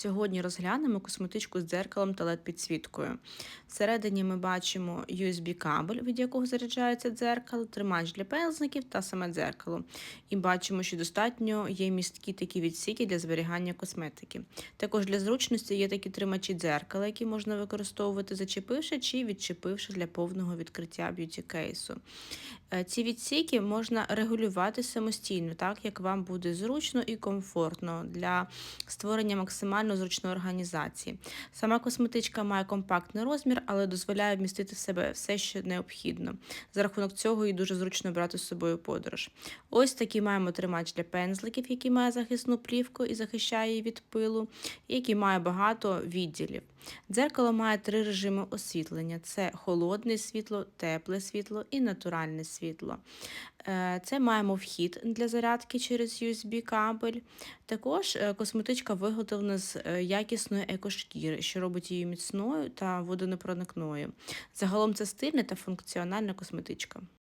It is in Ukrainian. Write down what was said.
Сьогодні розглянемо косметичку з дзеркалом та LED-підсвіткою. Всередині ми бачимо USB-кабель, від якого заряджається дзеркало, тримач для пензликів та саме дзеркало. І бачимо, що достатньо є місткі такі відсіки для зберігання косметики. Також для зручності є такі тримачі дзеркала, які можна використовувати зачепивши чи відчепивши для повного відкриття б'юті-кейсу. Е, Ці відсіки можна регулювати самостійно, так як вам буде зручно і комфортно для створення максимально зручної організації. Сама косметичка має компактний розмір, але дозволяє вмістити в себе все, що необхідно. За рахунок цього і дуже зручно брати з собою подорож. Ось такий маємо тримач для пензликів, який має захисну плівку і захищає її від пилу, і який має багато відділів. Дзеркало має три режими освітлення: це холодне світло, тепле світло і натуральне світло. Е, Це маємо вхід для зарядки через USB-кабель. Також е, косметичка виготовлена з якісної екошкіри, що робить її міцною та водонепроникною. Загалом це стильна та функціональна косметичка.